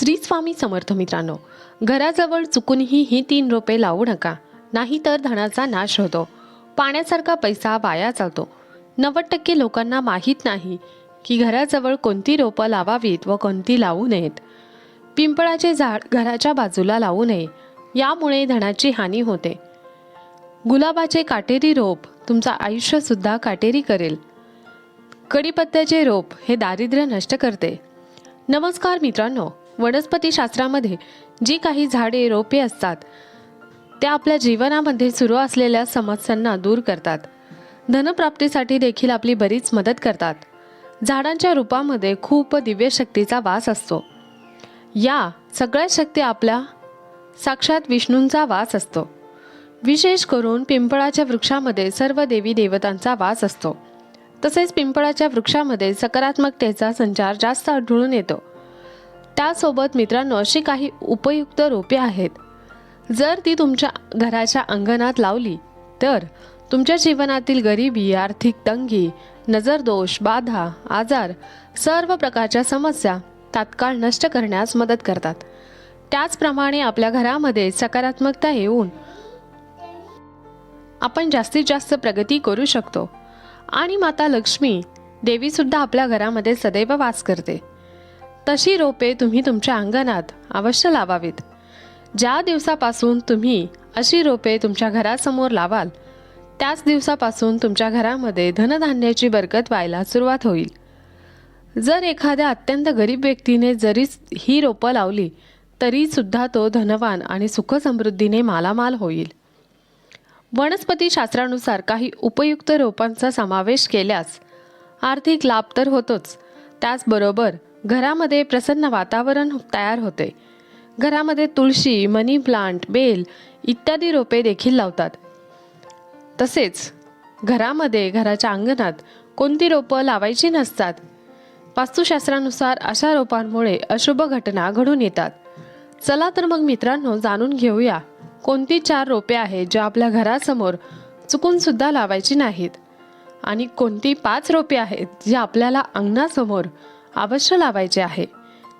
श्री स्वामी समर्थ मित्रांनो घराजवळ चुकूनही ही तीन रोपे लावू नका. नाहीतर धनाचा नाश होतो. पाण्यासारखा पैसा वाया चालतो. नव्वद टक्के लोकांना माहीत नाही की घराजवळ कोणती रोपं लावावीत व कोणती लावू नयेत. पिंपळाचे झाड घराच्या बाजूला लावू नये. यामुळे धनाची हानी होते. गुलाबाचे काटेरी रोप तुमचं आयुष्यसुद्धा काटेरी करेल. कडीपत्त्याचे रोप हे दारिद्र्य नष्ट करते. नमस्कार मित्रांनो वनस्पती शास्त्रामध्ये जी काही झाडे रोपे असतात त्या आपल्या जीवनामध्ये सुरू असलेल्या समस्यांना दूर करतात. धनप्राप्तीसाठी देखील आपली बरीच मदत करतात. झाडांच्या रूपामध्ये खूप दिव्य शक्तीचा वास असतो. या सगळ्या शक्ती आपल्या साक्षात विष्णूंचा वास असतो. विशेष करून पिंपळाच्या वृक्षामध्ये सर्व देवी देवतांचा वास असतो. तसेच पिंपळाच्या वृक्षामध्ये सकारात्मकतेचा संचार जास्त आढळून येतो. त्यासोबत मित्रांनो अशी काही उपयुक्त रोपे आहेत. जर ती तुमच्या घराच्या अंगणात लावली तर तुमच्या जीवनातील गरिबी आर्थिक तंगी नजरदोष बाधा आजार सर्व प्रकारच्या समस्या तात्काळ नष्ट करण्यास मदत करतात. त्याचप्रमाणे आपल्या घरामध्ये सकारात्मकता येऊन आपण जास्तीत जास्त प्रगती करू शकतो. आणि माता लक्ष्मी देवीसुद्धा आपल्या घरामध्ये सदैव वास करते. तशी रोपे तुम्ही तुमच्या अंगणात अवश्य लावावीत. ज्या दिवसापासून तुम्ही अशी रोपे तुमच्या घरासमोर लावाल त्याच दिवसापासून तुमच्या घरामध्ये धनधान्याची बरकत व्हायला सुरुवात होईल. जर एखाद्या अत्यंत गरीब व्यक्तीने जरी ही रोपं लावली तरीसुद्धा तो धनवान आणि सुखसमृद्धीने मालामाल होईल. वनस्पती शास्त्रानुसार काही उपयुक्त रोपांचा समावेश केल्यास आर्थिक लाभ तर होतोच. त्याचबरोबर घरामध्ये प्रसन्न वातावरण तयार होते. घरामध्ये तुळशी मनी प्लांट बेल इत्यादी रोपे देखील लावतात. तसेच घरामध्ये घराच्या अंगणात कोणती रोपं लावायची नसतात. वास्तुशास्त्रानुसार अशा रोपांमुळे अशुभ घटना घडून येतात. चला तर मग मित्रांनो जाणून घेऊया कोणती चार रोपे आहेत ज्या आपल्या घरासमोर चुकून सुद्धा लावायची नाहीत. आणि कोणती पाच रोपे आहेत जी आपल्याला अंगणासमोर अवश्य लावायचे आहे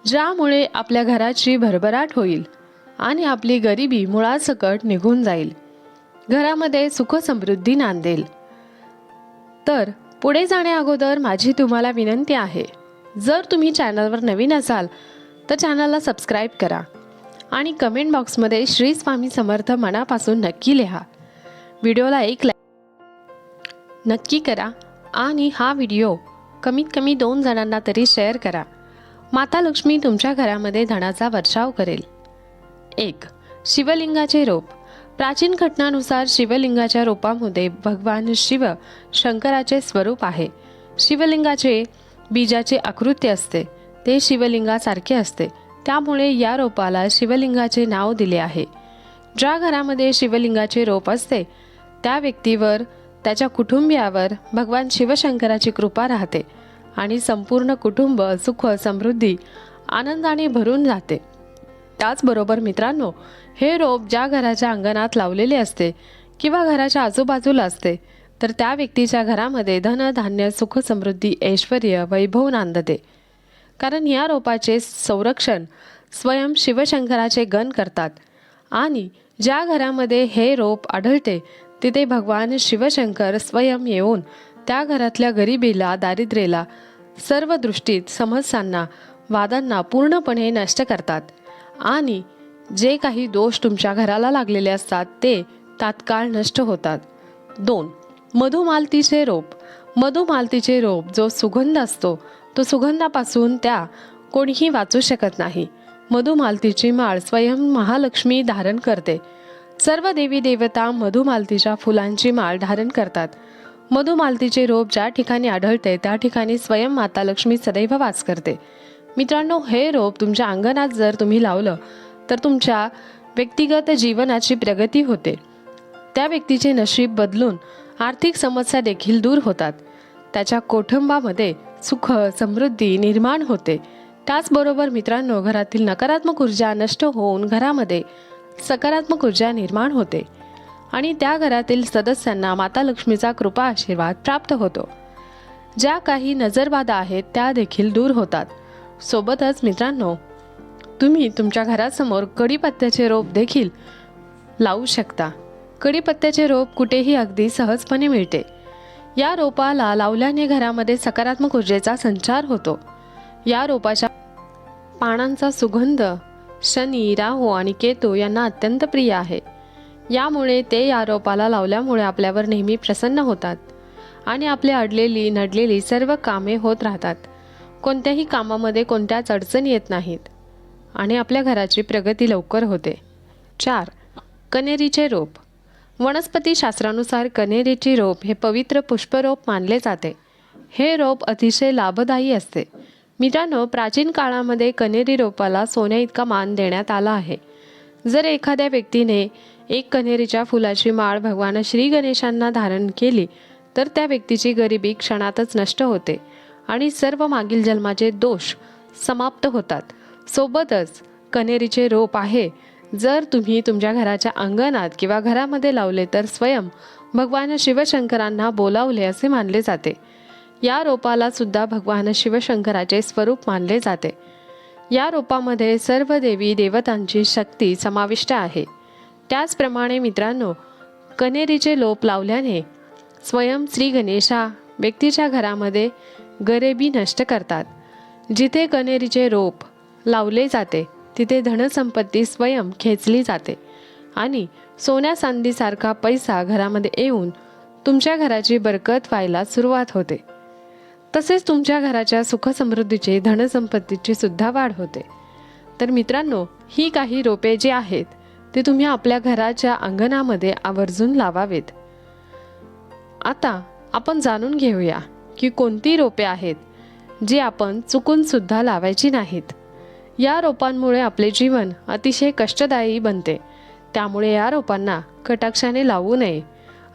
ज्यामुळे आपल्या घराची भरभराट होईल आणि आपली गरिबी मुळासकट निघून जाईल. घरामध्ये सुख समृद्धी नांदेल. तर पुढे जाण्याअगोदर माझी तुम्हाला विनंती आहे जर तुम्ही चॅनलवर नवीन असाल तर चॅनलला सबस्क्राईब करा आणि कमेंट बॉक्समध्ये श्री स्वामी समर्थ मनापासून नक्की लिहा. व्हिडिओला एक लाईक नक्की करा आणि हा व्हिडिओ कमीत कमी दोन जणांना तरी शेअर करा. माता लक्ष्मी तुमच्या घरामध्ये धनाचा वर्षाव करेल. एक शिवलिंगाचे रोप. प्राचीन घटनानुसार शिवलिंगाच्या रोपामध्ये भगवान शिव शंकराचे स्वरूप आहे. शिवलिंगाचे बीजाचे आकृती असते. ते शिवलिंगासारखे असते. त्यामुळे या रोपाला शिवलिंगाचे नाव दिले आहे. ज्या घरामध्ये शिवलिंगाचे रोप असते त्या व्यक्तीवर त्याच्या कुटुंबियावर भगवान शिवशंकराची कृपा राहते आणि संपूर्ण कुटुंब सुख समृद्धी आनंदाने भरून जाते. त्याचबरोबर मित्रांनो हे रोप ज्या घराच्या अंगणात लावलेले असते किंवा घराच्या आजूबाजूला असते तर त्या व्यक्तीच्या घरामध्ये धन धान्य सुख समृद्धी ऐश्वर वैभव नांदते. कारण या रोपाचे संरक्षण स्वयं शिवशंकराचे गण करतात. आणि ज्या घरामध्ये हे रोप आढळते तिथे भगवान शिवशंकर स्वयं येऊन त्या घरातल्या गरिबीला दारिद्र्याला सर्व दृष्टीत समस्यांना वादांना पूर्णपणे नष्ट करतात. आणि जे काही दोष तुमच्या घराला लागलेले असतात ते तात्काळ नष्ट होतात. दोन मधुमालतीचे रोप. मधुमालतीचे रोप जो सुगंध असतो तो सुगंधापासून त्या कोणीही वाचू शकत नाही. मधुमालतीची माळ स्वयं महालक्ष्मी धारण करते. सर्व देवी देवता मधुमालतीच्या फुलांची माळ धारण करतात. मधुमालतीचे रोप ज्या ठिकाणी आढळते त्या ठिकाणी स्वयं माता लक्ष्मी सदैव वास करते. मित्रांनो हे रोप तुमच्या अंगणात जर तुम्ही लावलं तर तुमच्या व्यक्तिगत जीवनाची प्रगती होते. त्या व्यक्तीचे नशीब बदलून आर्थिक समस्या देखील दूर होतात. त्याच्या कोठंबामध्ये सुख समृद्धी निर्माण होते. त्याचबरोबर मित्रांनो घरातील नकारात्मक ऊर्जा नष्ट होऊन घरामध्ये सकारात्मक ऊर्जा निर्माण होते आणि त्या घरातील सदस्यांना माता लक्ष्मीचा कृपा आशीर्वाद प्राप्त होतो. ज्या काही नजरबाधा आहेत त्या देखील दूर होतात. सोबतच मित्रांनो तुम्ही तुमच्या घरासमोर कढीपत्त्याचे रोप देखील लावू शकता. कढीपत्त्याचे रोप कुठेही अगदी सहजपणे मिळते. या रोपाला लावल्याने घरामध्ये सकारात्मक ऊर्जेचा संचार होतो. या रोपाच्या पानांचा सुगंध शनी राहू आणि केतू यांना अत्यंत प्रिय आहे. यामुळे ते या रोपाला लावल्यामुळे आपल्यावर नेहमी प्रसन्न होतात आणि आपले अडलेली नडलेली सर्व कामे होत राहतात. कोणत्याही कामामध्ये कोणत्याच अडचणी येत नाहीत. आणि आपल्या घराची प्रगती लवकर होते. चार कनेरीचे रोप. वनस्पती शास्त्रानुसार रोप हे पवित्र पुष्परोप मानले जाते. हे रोप अतिशय लाभदायी असते. मित्रांनो प्राचीन काळामध्ये कनेरी रोपाला सोन्या इतका मान देण्यात आला आहे. जर एखाद्या व्यक्तीने एक कनेरीच्या फुलाची माळ भगवान श्री गणेशांना धारण केली तर त्या व्यक्तीची गरिबी क्षणातच नष्ट होते आणि सर्व मागील जन्माचे दोष समाप्त होतात. सोबतच कनेरीचे रोप आहे. जर तुम्ही तुमच्या घराच्या अंगणात किंवा घरामध्ये लावले तर स्वयं भगवान शिवशंकरांना बोलावले असे मानले जाते. या रोपाला सुद्धा भगवान शिवशंकराचे स्वरूप मानले जाते. या रोपामध्ये सर्व देवी देवतांची शक्ती समाविष्ट आहे. त्याचप्रमाणे मित्रांनो कनेरीचे लोप लावल्याने स्वयं श्री गणेशा व्यक्तीच्या घरामध्ये गरेबी नष्ट करतात. जिथे कनेरीचे रोप लावले जाते तिथे धनसंपत्ती स्वयं खेचली जाते. आणि सोन्या चांदीसारखा पैसा घरामध्ये येऊन तुमच्या घराची बरकत व्हायला सुरुवात होते. तसेच तुमच्या घराच्या सुखसमृद्धीचे धनसंपत्तीची सुद्धा वाढ होते. तर मित्रांनो ही काही रोपे जी आहेत ते तुम्ही आपल्या घराच्या अंगणामध्ये आवर्जून लावावेत. आता आपण जाणून घेऊया की कोणती रोपे आहेत जी आपण चुकून सुद्धा लावायची नाहीत. या रोपांमुळे आपले जीवन अतिशय कष्टदायी बनते. त्यामुळे या रोपांना कटाक्षाने लावू नये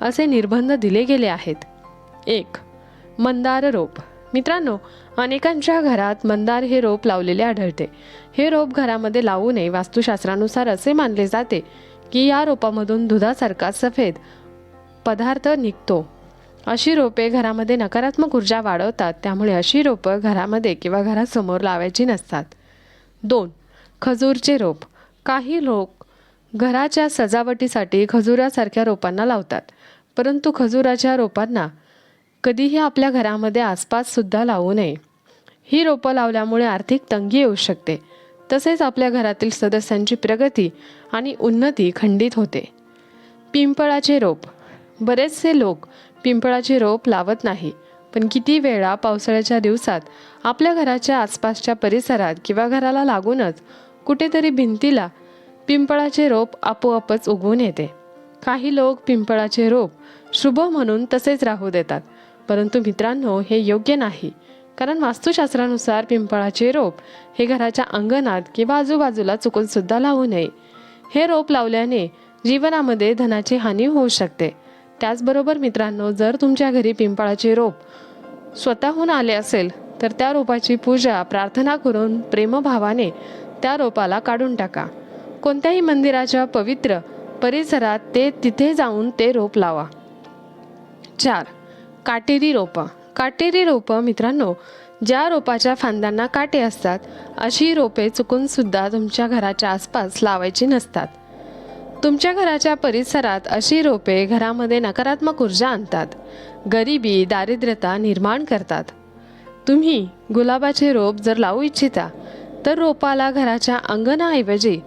असे निर्बंध दिले गेले आहेत. एक मंदार रोप. मित्रांनो अनेकांच्या घरात मंदार हे रोप लावलेले आढळते. हे रोप घरामध्ये लावू नये. वास्तुशास्त्रानुसार असे मानले जाते की या रोपामधून दुधासारखा सफेद पदार्थ निघतो. अशी रोपे घरामध्ये नकारात्मक ऊर्जा वाढवतात. त्यामुळे अशी रोपं घरामध्ये किंवा घरासमोर लावायची नसतात. दोन खजूरचे रोप. काही लोक घराच्या सजावटीसाठी खजुरासारख्या रोपांना लावतात. परंतु खजुराच्या रोपांना कधीही आपल्या घरामध्ये आसपास सुद्धा लावू नये. ही रोपं लावल्यामुळे आर्थिक तंगी येऊ शकते. तसेच आपल्या घरातील सदस्यांची प्रगती आणि उन्नती खंडित होते. पिंपळाचे रोप. बरेचसे लोक पिंपळाचे रोप लावत नाही पण किती वेळा पावसाळ्याच्या दिवसात आपल्या घराच्या आसपासच्या परिसरात किंवा घराला लागूनच कुठेतरी भिंतीला पिंपळाचे रोप आपोआपच उगवून येते. काही लोक पिंपळाचे रोप शुभ म्हणून तसेच राहू देतात. परंतु मित्रांनो हे योग्य नाही. कारण वास्तुशास्त्रानुसार पिंपळाचे रोप हे घराच्या अंगणात किंवा आजूबाजूला चुकून सुद्धा लावू नये. हे रोप लावल्याने जीवनामध्ये धनाची हानी होऊ शकते. त्याचबरोबर मित्रांनो जर तुमच्या घरी पिंपळाचे रोप स्वतःहून आले असेल तर त्या रोपाची पूजा प्रार्थना करून प्रेमभावाने त्या रोपाला काढून टाका. कोणत्याही मंदिराच्या पवित्र परिसरात ते तिथे जाऊन ते रोप लावा. चार काटेरी रोपं. काटेरी रोपं मित्रांनो ज्या रोपाच्या फांद्यांना काटे असतात अशी रोपे चुकून सुद्धा तुमच्या घराच्या आसपास लावायची नसतात. तुमच्या घराच्या परिसरात अशी रोपे घरामध्ये नकारात्मक ऊर्जा आणतात. गरिबी दारिद्र्यता निर्माण करतात. तुम्ही गुलाबाचे रोप जर लावू इच्छिता तर रोपाला घराच्या अंगणाऐवजी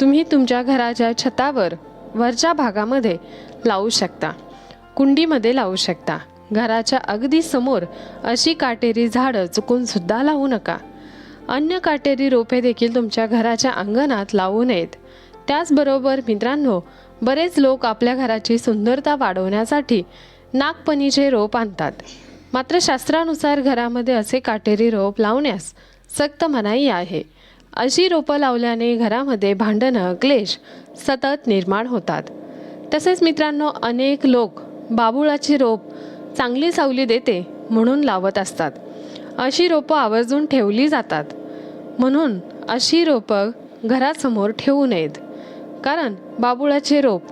तुम्ही तुमच्या घराच्या छतावर वरच्या भागामध्ये लावू शकता कुंडीमध्ये लावू शकता. घराच्या अगदी समोर अशी काटेरी झाडं चुकून सुद्धा लावू नका. अन्य काटेरी रोपे देखील तुमच्या घराच्या अंगणात लावू नयेत. त्याचबरोबर मित्रांनो बरेच लोक आपल्या घराची सुंदरता वाढवण्यासाठी नागपणीचे रोप आणतात. मात्र शास्त्रानुसार घरामध्ये असे काटेरी रोप लावण्यास सक्त मनाई आहे. अशी रोपं लावल्याने घरामध्ये भांडणं क्लेश सतत निर्माण होतात. तसेच मित्रांनो अनेक लोक बाबुळाची रोप चांगली सावली देते म्हणून लावत असतात. अशी रोपं आवर्जून ठेवली जातात. म्हणून अशी रोपं घरासमोर ठेवू नयेत. कारण बाबुळाचे रोप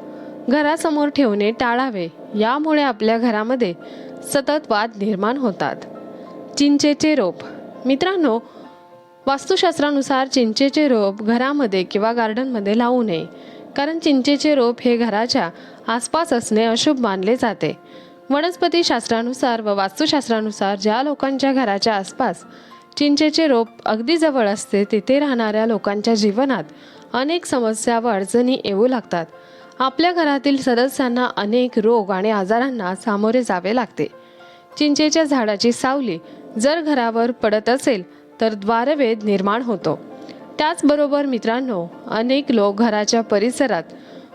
घरासमोर ठेवणे टाळावे यामुळे आपल्या घरामध्ये सतत वाद निर्माण होतात. चिंचेचे रोप. मित्रांनो वास्तुशास्त्रानुसार चिंचेचे रोप घरामध्ये किंवा गार्डनमध्ये लावू नये. कारण चिंचेचे रोप हे घराच्या आसपास असणे अशुभ मानले जाते. वनस्पती शास्त्रानुसार व वास्तुशास्त्रानुसार ज्या लोकांच्या घराच्या आसपास चिंचेचे रोप अगदी जवळ असते तिथे राहणाऱ्या लोकांच्या जीवनात अनेक समस्या व अडचणी येऊ लागतात. आपल्या घरातील सदस्यांना अनेक रोग आणि आजारांना सामोरे जावे लागते. चिंचेच्या झाडाची सावली जर घरावर पडत असेल तर द्वारवेद निर्माण होतो. त्याचबरोबर मित्रांनो अनेक लोक घराच्या परिसरात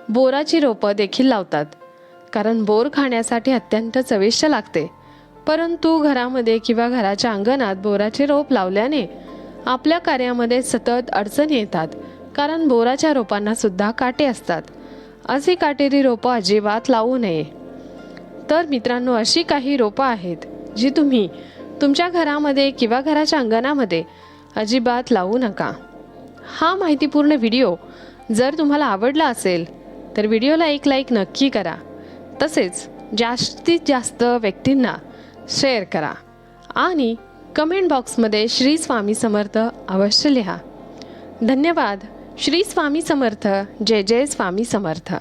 बोराची रोपं देखील लावतात. कारण बोर खाण्यासाठी अत्यंत चविष्ट लागते. परंतु घरामध्ये किंवा घराच्या अंगणात बोराचे रोप लावल्याने आपल्या कार्यामध्ये सतत अडचणी येतात कारण बोराच्या रोपांना सुद्धा काटे असतात. अशी काटेरी रोपं अजिबात लावू नये. तर मित्रांनो अशी काही रोपं आहेत जी तुम्ही तुमच्या घरामध्ये किंवा घराच्या अंगणामध्ये अजिबात लावू नका. हा माहितीपूर्ण व्हिडिओ जर तुम्हाला आवडला असेल तर व्हिडिओला एक लाईक नक्की करा. तसेच जास्तीत जास्त व्यक्तींना शेअर करा. आणि कमेंट बॉक्समध्ये श्री स्वामी समर्थ अवश्य लिहा. धन्यवाद. श्री स्वामी समर्थ. जय जय स्वामी समर्थ.